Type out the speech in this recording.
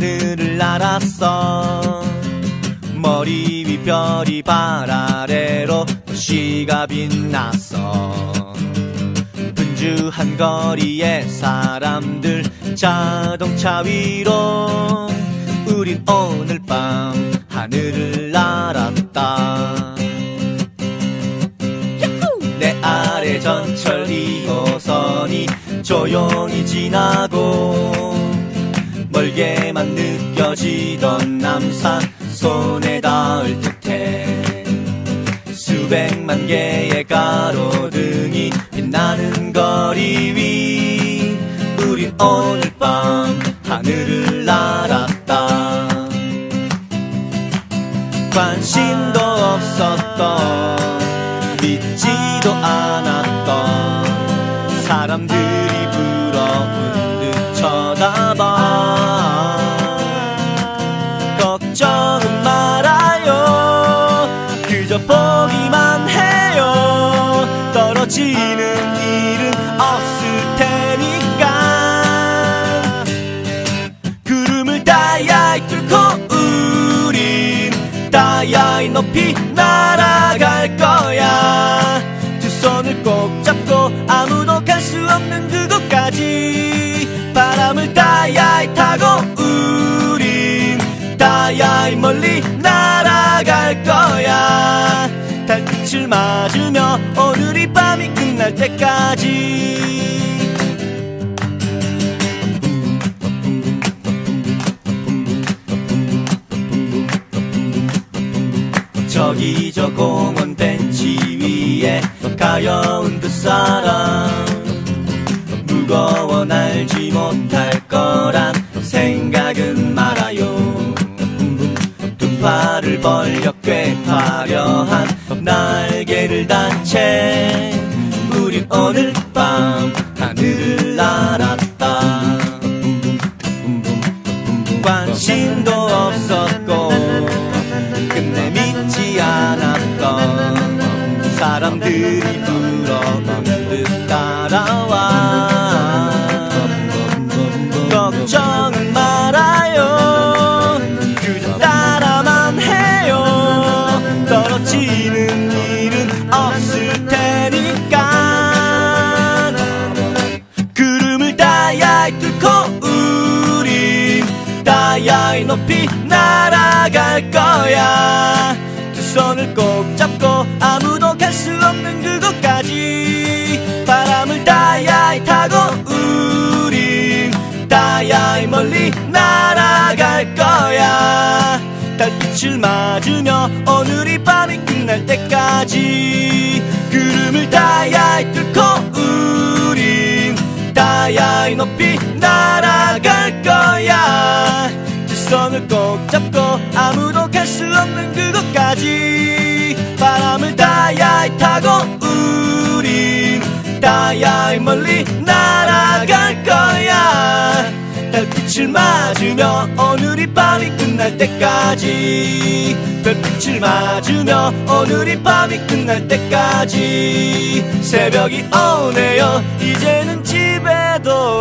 하늘을 날았어. 머리 위 별이 발 아래로 도시가 빛났어. 분주한 거리에 사람들 자동차 위로. 우린 오늘 밤 하늘을 날았다. 내 아래 전철 2호선이 조용히 지나고 멀게만 느껴지던 남산 손에 닿을 듯해. 수백만 개의 가로등이 빛나는 거리 위. 우린 오늘 밤 하늘을 날았다. 관심도 없었던 걱정은 말아요. 그저 보기만 해요. 떨어지는 일은 없을 테니까. 구름을 다야이 뚫고 우린 다야이 높이 날아갈 거야. 두 손을 꼭 잡고 아무도 갈 수 없는 그곳까지. 바람을 다야이 타고 우린 다야 이 멀리 날아갈 거야. 달빛을 맞으며 오늘이 밤이 끝날 때까지. 저기 저 공원 벤치 위에 가여운 두 사람. 무거워 날지 못할 거 벌려 꽤 화려한 날개를 단 채. 우린 오늘 밤 하늘을 날았다. 관심도 없었고 끝내 믿지 않았던 사람들이 부러운 다야이 높이 날아갈 거야. 두 손을 꼭 잡고 아무도 갈 수 없는 그곳까지. 바람을 다야이 타고 우린 다야이 멀리 날아갈 거야. 달빛을 맞으며 오늘 이 밤이 끝날 때까지. 구름을 다야이 뚫고 우린 달빛을 맞으며 오늘 이 밤이 끝날 때까지. 별빛을 맞으며 오늘 이 밤이 끝날 때까지. 새벽이 오네요. 이제는 집에 돌